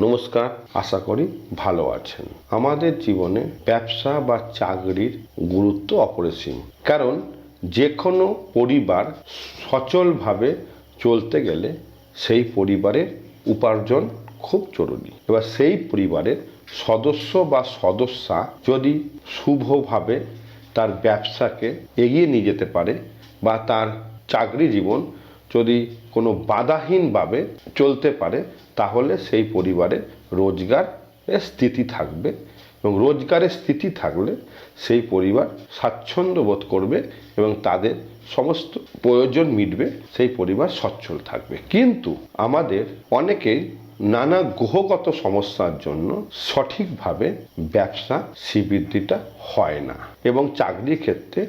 নমস্কার, আশা করি ভালো আছেন। আমাদের জীবনে ব্যবসা বা চাকরির গুরুত্ব অপরিসীম। কারণ যে কোনো পরিবার সচলভাবে চলতে গেলে সেই পরিবারের উপার্জন খুব জরুরি। এবার সেই পরিবারের সদস্য বা সদস্যা যদি শুভভাবে তার ব্যবসাকে এগিয়ে নিয়ে যেতে পারে বা তার চাকরি জীবন যদি কোনো বাধাহীনভাবে চলতে পারে, তাহলে সেই পরিবারে রোজগারের স্থিতি থাকবে এবং রোজগারের স্থিতি থাকলে সেই পরিবার স্বাচ্ছন্দ্য বোধ করবে এবং তাদের সমস্ত প্রয়োজন মিটবে, সেই পরিবার সচ্ছল থাকবে। কিন্তু আমাদের অনেকেই নানা গ্রহগত সমস্যার জন্য সঠিকভাবে ব্যবসা শ্রীবৃদ্ধিটা হয় না এবং চাকরির ক্ষেত্রে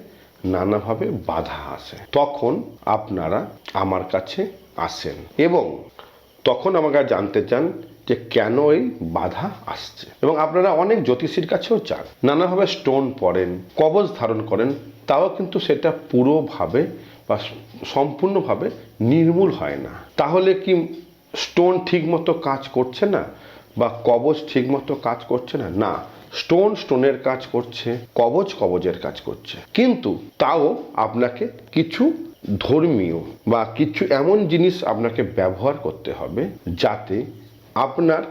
নানাভাবে বাধা আসে তখন আপনারা আমার কাছে আসেন এবং তখন আমাকে জানতে চান যে কেন এই বাধা আসছে। এবং আপনারা অনেক জ্যোতিষীর কাছেও চান। নানাভাবে স্টোন পড়েন কবচ ধারণ করেন, তাও কিন্তু সেটা পুরোভাবে বা সম্পূর্ণভাবে নির্মূল হয় না। তাহলে কি স্টোন ঠিকমতো কাজ করছে না? বা কবচ ঠিকমতো কাজ করছে না? না। স্টোন স্টোনের কাজ করছে কবচ কবচের কাজ করছে। কিন্তু তাও আপনাকে কিছু ধর্মীয় বা কিছু এমন জিনিস আপনাকে ব্যবহার করতে হবে যাতে আপনার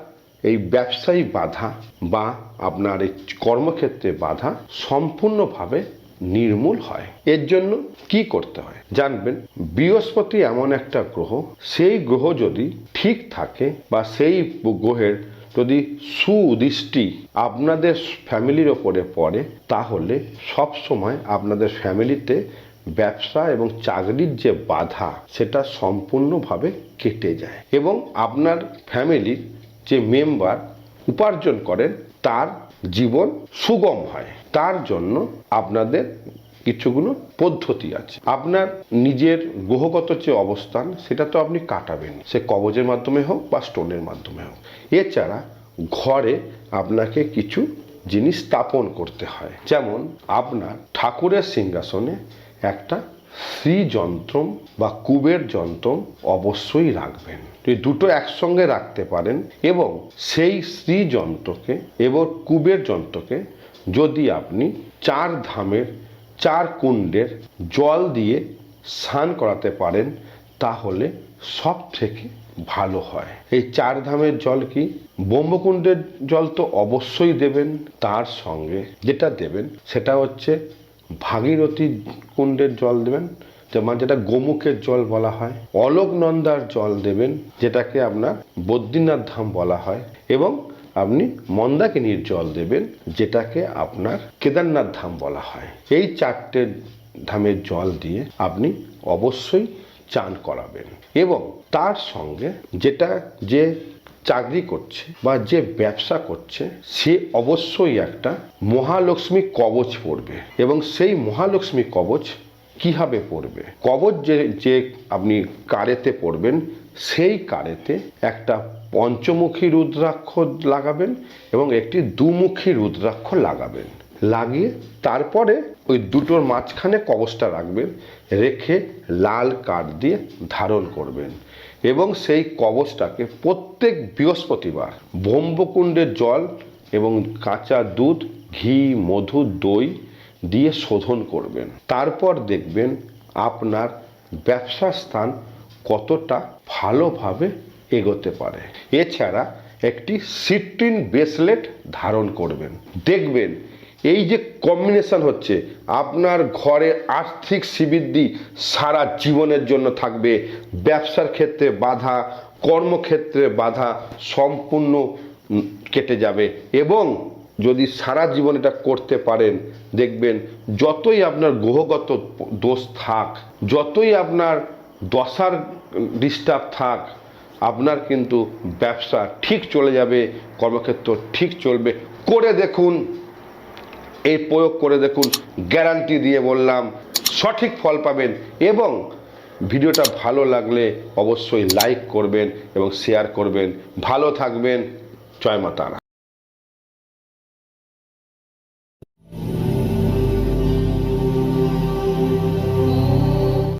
এই ব্যবসায়ী বাধা বা আপনার এই কর্মক্ষেত্রে বাধা সম্পূর্ণভাবে নির্মূল হয়। এর জন্য কি করতে হয়? জানবেন, বৃহস্পতি এমন একটা গ্রহ, সেই গ্রহ যদি ঠিক থাকে বা সেই গ্রহের যদি সুদৃষ্টি আপনাদের ফ্যামিলির ওপরে পড়ে, তাহলে সব সময় আপনাদের ফ্যামিলিতে ব্যবসা এবং চাকরির যে বাধা, সেটা সম্পূর্ণভাবে কেটে যায়। এবং আপনার ফ্যামিলির যে মেম্বার উপার্জন করেন, তার জীবন সুগম হয়। তার জন্য আপনাদের কিছুগুলো পদ্ধতি আছে। আপনার নিজের গ্রহগত যে অবস্থান, সেটা তো আপনি কাটাবেন। সে কবজের মাধ্যমে হোক বা স্টোনের মাধ্যমে হোক। এছাড়া ঘরে আপনাকে কিছু জিনিস স্থাপন করতে হয়। যেমন আপনার ঠাকুরের সিংহাসনে একটা শ্রী যন্ত্রম বা কুবের যন্ত্রম অবশ্যই রাখবেন। এই দুটো একসঙ্গে রাখতে পারেন এবং সেই শ্রী যন্ত্রকে এবং কুবের যন্ত্রকে যদি আপনি চার ধামের চার কুণ্ডের জল দিয়ে স্নান করাতে পারেন, তাহলে সব থেকে ভালো হয়। এই চার ধামের জল কি? ব্রহ্মকুণ্ডের জল তো অবশ্যই দেবেন, তার সঙ্গে যেটা দেবেন সেটা হচ্ছে ভাগীরথী কুণ্ডের জল দেবেন, যেমন যেটা গোমুখের জল বলা হয়, অলোকনন্দার জল দেবেন, যেটাকে আপনার বদ্রীনাথ ধাম বলা হয়, এবং আপনি মন্দাকিনীর জল দেবেন, যেটাকে আপনার কেদারনাথ ধাম বলা হয়। এই চারটে ধামের জল দিয়ে আপনি অবশ্যই চান করাবেন। এবং তার সঙ্গে যেটা যে চাকরি করছে বা যে ব্যবসা করছে, সে অবশ্যই একটা মহালক্ষ্মী কবচ পড়বে। এবং সেই মহালক্ষ্মী কবচ কীভাবে পড়বে? কবচ যে যে আপনি কারেতে পড়বেন, সেই কারেতে একটা পঞ্চমুখী রুদ্রাক্ষ লাগাবেন এবং একটি দুমুখী রুদ্রাক্ষ লাগাবেন। লাগিয়ে তারপরে ওই দুটোর মাঝখানে কবচটা রাখবেন, রেখে লাল কাঠ দিয়ে ধারণ করবেন এবং সেই কবচটাকে প্রত্যেক বৃহস্পতিবার ব্রহ্মকুণ্ডের জল এবং কাঁচা দুধ, ঘি, মধু, দই দিয়ে শোধন করবেন। তারপর দেখবেন আপনার ব্যবসা স্থান কতটা ভালোভাবে এগোতে পারে। এছাড়া একটি সিট্রিন ব্রেসলেট ধারণ করবেন। দেখবেন, এই যে কম্বিনেশন হচ্ছে, আপনার ঘরে আর্থিক শ্রীবৃদ্ধি সারা জীবনের জন্য থাকবে। ব্যবসার ক্ষেত্রে বাধা, কর্মক্ষেত্রে বাধা সম্পূর্ণ কেটে যাবে এবং যদি সারা জীবন এটা করতে পারেন, দেখবেন যতই আপনার গ্রহগত দোষ থাক, যতই আপনার দশার ডিস্টার্ব থাক আপনার কিন্তু ব্যবসা ঠিক চলে যাবে, কর্মক্ষেত্র ঠিক চলবে। করে দেখুন, এই প্রয়োগ করে দেখুন, গ্যারান্টি দিয়ে বললাম, সঠিক ফল পাবেন এবং ভিডিওটা ভালো লাগলে অবশ্যই লাইক করবেন এবং শেয়ার করবেন। ভালো থাকবেন, জয় মা তারা